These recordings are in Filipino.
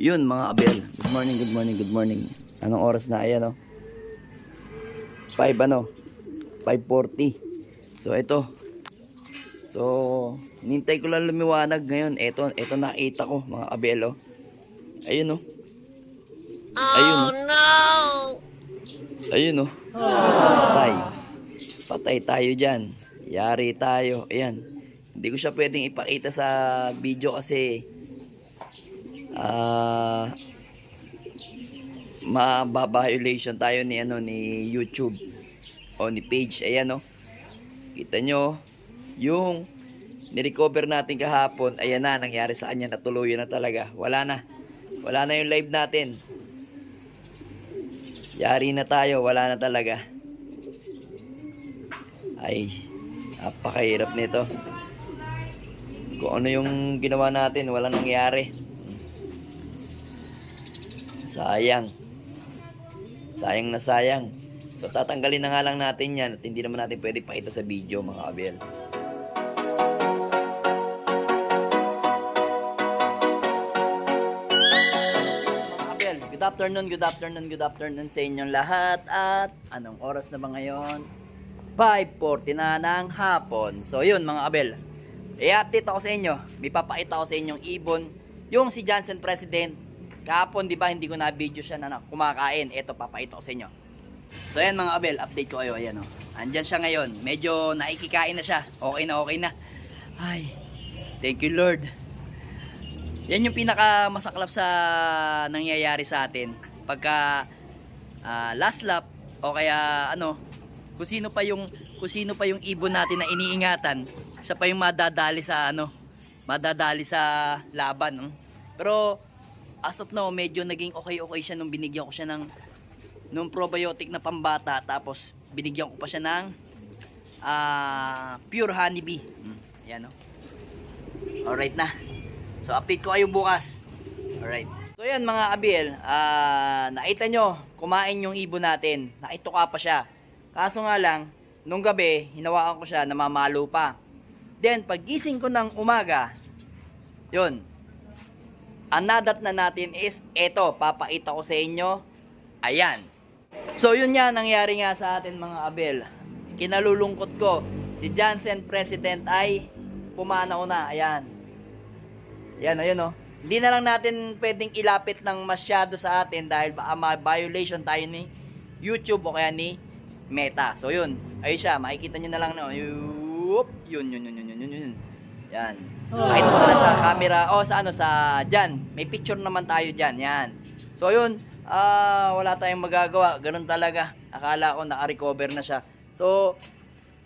Yun mga abel. Good morning, good morning, good morning. Anong oras na? Ayan oh. 5 ano? 5.40. So ito. So, nintay ko lang lumiwanag ngayon. Ito, ito nakita ko mga abel oh. Ayun oh. Ayun oh. no! Ayun oh. Patay. Patay tayo dyan. Yari tayo. Ayan. Hindi ko siya pwedeng ipakita sa video kasi ah ma-violation tayo ni ano ni YouTube o ni page. Ayan no? Kita nyo yung nirecover natin kahapon ayan na nangyari sa kanya natuluyan na talaga. Wala na. Wala na yung live natin. Yari na tayo wala na talaga. Ay napakahirap nito. Kung ano yung ginawa natin wala nangyari Sayang. Sayang na sayang. So tatanggalin na nga lang natin yan at hindi naman natin pwede pakita sa video mga kabel. Good afternoon, good afternoon, good afternoon sa inyong lahat at anong oras na ba ngayon? 5.40 na ng hapon. So yun mga kabel, i-update ako sa inyo. May papakita ako sa inyong ibon. Yung si Johnson President, kahapon di ba hindi ko na video siya na kumakain. Ito papakita ko sa inyo. So ayan mga kabel, update ko kayo. Ayan o. Andyan siya ngayon. Medyo nakikikain na siya. Okay na okay na. Ay, thank you Lord. Yan yung pinaka masaklap sa nangyayari sa atin. Pagka ah, last lap o kaya ano, kung sino pa yung kung sino pa yung ibon natin na iniingatan, siya pa yung madadali sa ano, madadali sa laban. no? Pero as of now, medyo naging okay-okay siya nung binigyan ko siya ng nung probiotic na pambata tapos binigyan ko pa siya ng ah, pure honeybee. Mm, yan no. Alright na. So update ko kayo bukas. Alright. So yan mga kabil, ah nakita nyo, kumain yung ibon natin. Nakituka pa siya. Kaso nga lang, nung gabi, hinawakan ko siya, namamalo pa. Then, paggising ko ng umaga, yun, anadat na natin is eto, papakita ko sa inyo. Ayan. So yun nga nangyari nga sa atin mga abel. Kinalulungkot ko, si Jansen President ay pumanaw na. Ayan. Yan, ayun oh. Hindi na lang natin pwedeng ilapit ng masyado sa atin dahil baka ma-violation tayo ni YouTube o kaya ni Meta. So yun, ayun siya, makikita nyo na lang. Yup, yun, yun, yun, yun, yun, yun, yun. Yan. Pakita ko na sa camera, o sa ano, sa dyan. May picture naman tayo dyan, yan. So yun, ah wala tayong magagawa. Ganun talaga. Akala ko naka-recover na siya. So,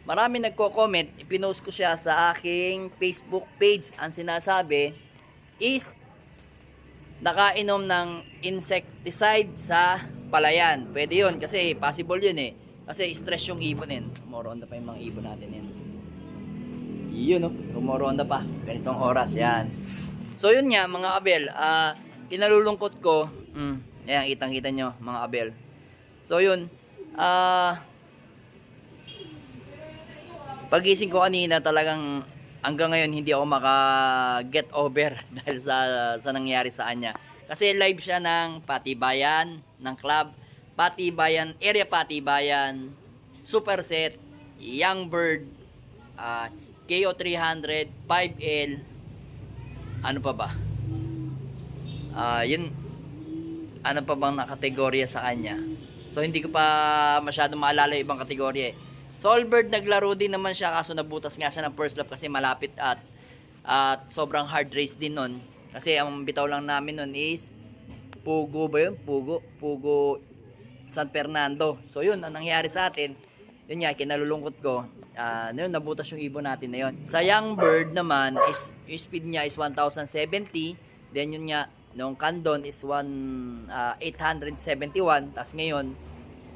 marami nagko-comment. Ipinost ko siya sa aking Facebook page. Ang sinasabi is nakainom ng insecticide sa palayan. Pwede yun kasi possible yun eh. Kasi stress yung ibon yun. Rumoronda pa yung mga ibon natin yun yun oh, rumoronda pa. Ganitong oras yan. So yun nga mga abel uh, kinalulungkot ko. Mm, ayan kitang kita nyo mga abel. So yun ah uh, pagising ko kanina talagang hanggang ngayon hindi ako maka get over dahil sa, sa nangyari sa kanya. Kasi live siya ng Patibayan ng club. Patibayan area Patibayan Superset Young Bird uh, ah, KO300, 5L, ano pa ba? Uh, yun, ano pa bang nakategorya sa kanya? So, hindi ko pa masyado maalala ibang kategorya eh. So, Albert, naglaro din naman siya kaso nabutas nga siya ng first lap kasi malapit at at sobrang hard race din nun. Kasi ang bitaw lang namin nun is Pugo ba yun? Pugo, Pugo San Fernando. So, yun, ang nangyari sa atin, yun nga, kinalulungkot ko, ah yun, nabutas yung ibon natin na yun. Sa young bird naman, is, yung speed niya is 1,070. Then yun nga, nung Candon is 1, ah, 871. Tapos ngayon,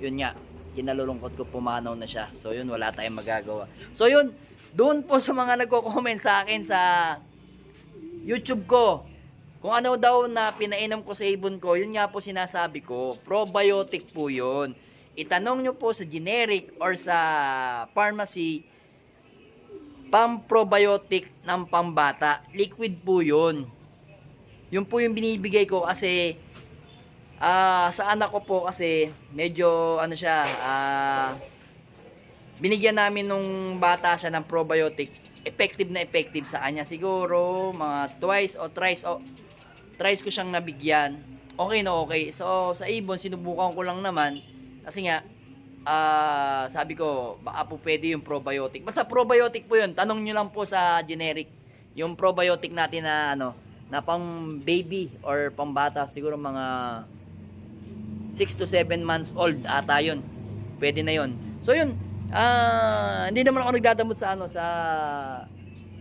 yun nga, kinalulungkot ko pumanaw na siya. So yun, wala tayong magagawa. So yun, doon po sa mga nagko-comment sa akin sa YouTube ko, kung ano daw na pinainom ko sa ibon ko, yun nga po sinasabi ko, probiotic po yun. Itanong nyo po sa generic or sa pharmacy, pang probiotic ng pambata, liquid po yun. yun po yung binibigay ko kasi ah sa anak ko po kasi medyo ano siya ah binigyan namin nung bata siya ng probiotic effective na effective sa kanya. Siguro mga twice o thrice o thrice ko siyang nabigyan. Okay na okay. So sa ibon sinubukan ko lang naman kasi nga ah sabi ko baka po pwede yung probiotic. Basta probiotic po yun. Tanong nyo lang po sa generic. Yung probiotic natin na ano na pang baby or pang bata siguro mga 6 to 7 months old ata yun. Pwede na yun. So yun ah hindi naman ako nagdadamot sa ano sa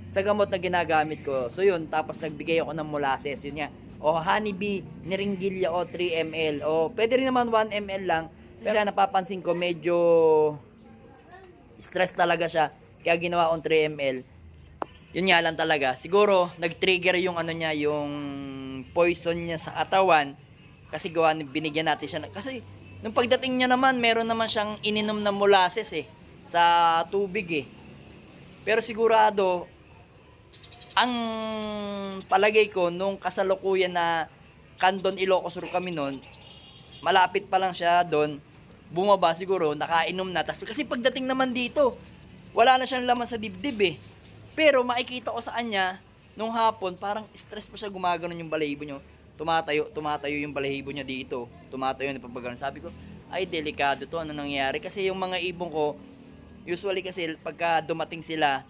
sa gamot na ginagamit ko. So yun tapos nagbigay ako ng molasses yun nga. O honeybee niringgilya o 3 ml o pwede rin naman 1 ml lang kasi napapansin ko medyo stress talaga siya. Kaya ginawa kong 3 ml yun nga lang talaga. Siguro nag-trigger yung ano niya yung poison niya sa katawan. Kasi gawa ni- binigyan natin siya. Na- kasi nung pagdating niya naman meron naman siyang ininom na molasses eh. Sa tubig eh. Pero sigurado ang palagay ko nung kasalukuyan na Candon Ilocos Sur kami noon malapit pa lang siya doon bumaba siguro nakainom na. Tas kasi pagdating naman dito wala na siyang laman sa dibdib eh. Pero makikita ko sa kanya nung hapon parang stress pa siya gumaganon yung balahibo niyo. Tumatayo tumatayo yung balahibo niya dito. Tumatayo na pagkaganon sabi ko ay delikado to. Ano nangyayari? Kasi yung mga ibon ko usually kasi pagka dumating sila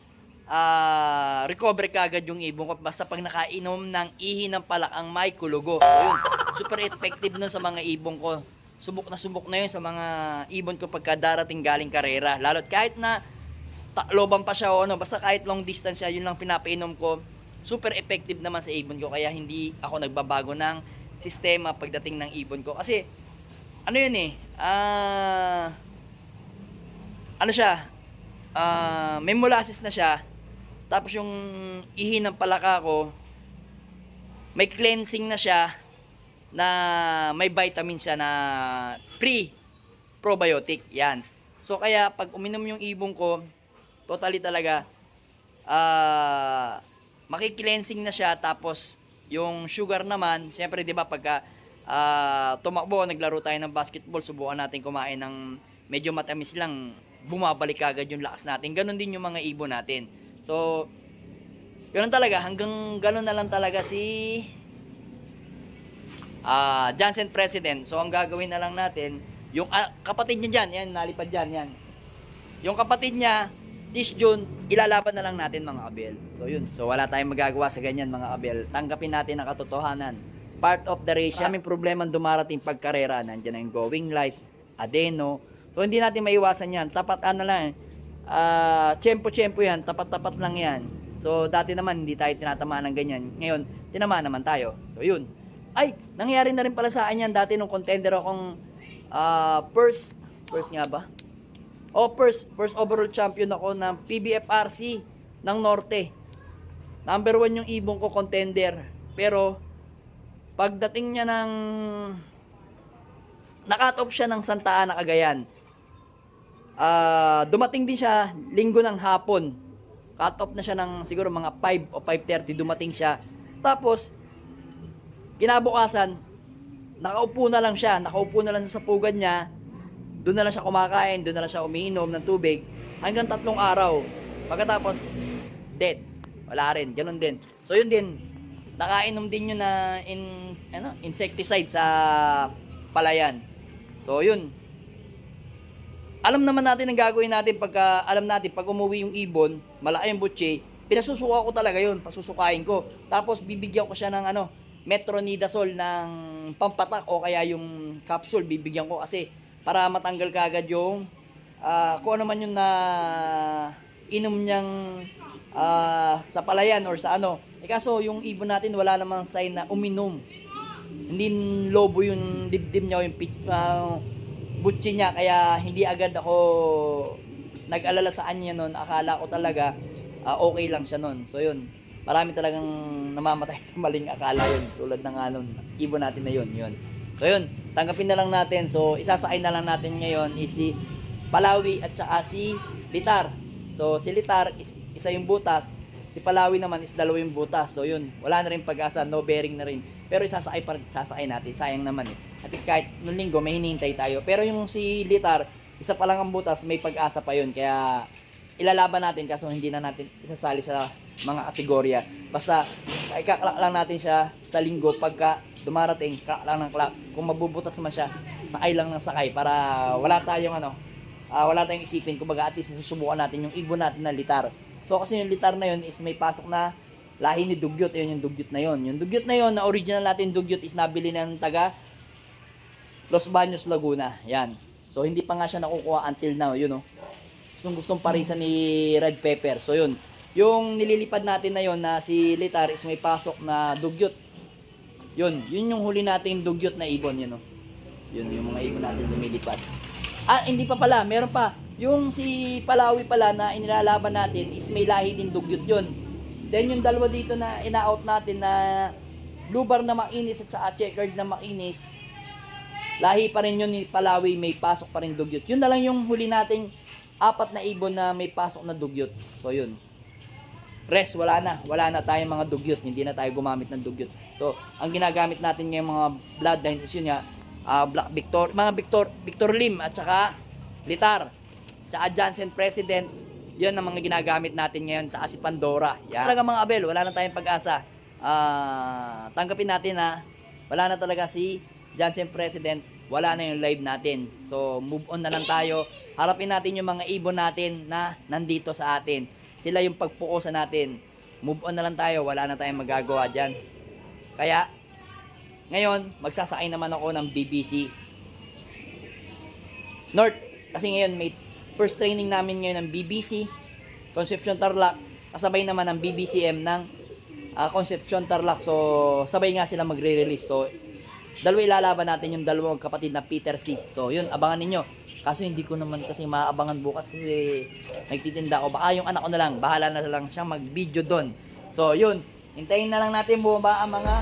ah recover kagad yung ibon ko basta pag nakainom ng ihi ng palak ang may kulugo. So yun, super effective nun sa mga ibon ko. Subok na subok na yun sa mga ibon ko pagka darating galing karera. Lalo't kahit na takloban pa siya o ano, basta kahit long distance siya, yun lang pinapainom ko. Super effective naman sa ibon ko kaya hindi ako nagbabago ng sistema pagdating ng ibon ko. Kasi ano yun eh, ah ano siya, ah may molasses na siya, tapos yung ihi ng palaka ko, may cleansing na siya na may vitamin siya na pre probiotic. Yan. So kaya pag uminom yung ibong ko, totally talaga ah makikilensing na siya tapos yung sugar naman, syempre 'di ba pagka ah, tumakbo, naglaro tayo ng basketball, subukan natin kumain ng medyo matamis lang, bumabalik agad yung lakas natin. Ganon din yung mga ibon natin. So, ganun talaga. Hanggang ganun na lang talaga si ah Johnson President. So, ang gagawin na lang natin, yung ah, kapatid niya dyan, yan, nalipad dyan, yan. Yung kapatid niya, this June, ilalaban na lang natin mga kabel. So, yun. So, wala tayong magagawa sa ganyan mga kabel. Tanggapin natin ang katotohanan. Part of the race, maraming problema dumarating pagkarera. Nandiyan na yung going light, adeno. So, hindi natin maiwasan yan. Tapat ano lang, ah, tsempo-tsempo yan, tapat-tapat lang yan. So, dati naman hindi tayo tinatamaan ng ganyan. Ngayon, tinamaan naman tayo. So, yun. Ay, nangyari na rin pala sa akin yan dati nung contender akong ah, first, first nga ba? O, first, first overall champion ako ng PBFRC ng Norte. Number one yung ibong ko contender. Pero, pagdating niya ng nakat off siya ng Santa Ana, Cagayan. Ah, dumating din siya linggo ng hapon. Cut off na siya ng siguro mga 5 o 5:30 dumating siya. Tapos kinabukasan nakaupo na lang siya, nakaupo na lang sa sapugan niya. Doon na lang siya kumakain, doon na lang siya umiinom ng tubig hanggang tatlong araw. Pagkatapos dead. Wala rin, ganun din. So yun din, nakainom din yun na in, ano, insecticide sa palayan. So yun, alam naman natin ang gagawin natin pagka alam natin pag umuwi yung ibon, malaki yung butche, pinasusuka ko talaga yun, pasusukain ko. Tapos bibigyan ko siya ng ano, metronidazole ng pampatak o kaya yung capsule bibigyan ko kasi para matanggal kagad yung ah, kung ano man yung na inom niyang ah, sa palayan or sa ano. Eh kaso yung ibon natin wala namang sign na uminom. Hindi lobo yung dibdib niya o yung pit, butchi niya kaya hindi agad ako nag-alala sa kanya noon. Akala ko talaga ah, okay lang siya noon. So yun, marami talagang namamatay sa maling akala yun. Tulad ng ano, ibon natin na yun, yun. So yun, tanggapin na lang natin. So isasakay na lang natin ngayon is si Palawi at saka si Litar. So si Litar is isa yung butas, si Palawi naman is dalawa yung butas. So yun, wala na rin pag-asa, no bearing na rin. Pero isasakay pa sasakay natin. Sayang naman eh. At least kahit nung linggo, may hinihintay tayo. Pero yung si Litar, isa pa lang ang butas, may pag-asa pa yun. Kaya ilalaban natin kaso hindi na natin isasali sa mga kategorya. Basta ikaklak lang natin siya sa linggo pagka dumarating, klak lang ng klak. Kung mabubutas man siya, sakay lang ng sakay para wala tayong ano, ah, wala tayong isipin. Kumbaga at least susubukan natin yung ibon natin na litar. So kasi yung litar na yun is may pasok na lahi ni dugyot. Yun yung dugyot na yun. Yung dugyot na yun, na original natin dugyot is nabili ng taga Los Baños, Laguna. Yan. So hindi pa nga siya nakukuha until now, yun oh. Gustong gustong parisan ni Red Pepper. So yun. Yung nililipad natin na yun na si Litar is may pasok na dugyot. Yun, yun yung huli nating dugyot na ibon, yun oh. Yun yung mga ibon natin lumilipad. Ah, hindi pa pala, meron pa. Yung si Palawi pala na inilalaban natin is may lahi din dugyot yun. Then yung dalawa dito na ina-out natin na blue bar na makinis at saka checkered na makinis, lahi pa rin yun ni Palawi, may pasok pa rin dugyot. Yun na lang yung huli nating apat na ibon na may pasok na dugyot. So yun. Rest, wala na. Wala na tayong mga dugyot. Hindi na tayo gumamit ng dugyot. So, ang ginagamit natin ngayong mga bloodline is yun nga, ah, Black Victor, mga Victor, Victor Lim at saka Litar. Tsaka Johnson President. Yun ang mga ginagamit natin ngayon. Tsaka si Pandora. Yan. Talaga mga Abel, wala na tayong pag-asa. Ah, tanggapin natin na wala na talaga si Johnson President. Wala na yung live natin. So, move on na lang tayo. Harapin natin yung mga ibon natin na nandito sa atin. Sila yung pagpukusan natin. Move on na lang tayo. Wala na tayong magagawa dyan. Kaya, ngayon, magsasakay naman ako ng BBC. North, kasi ngayon may first training namin ngayon ng BBC, Concepcion Tarlac, kasabay naman ng BBCM ng ah, Concepcion Tarlac. So, sabay nga sila magre-release. So, dalawa ilalaban natin yung dalawang kapatid na Peter C. So, yun, abangan ninyo. Kaso hindi ko naman kasi maabangan bukas kasi nagtitinda ako. Baka yung anak ko na lang, bahala na lang siyang mag-video doon. So, yun, hintayin na lang natin bumaba ang mga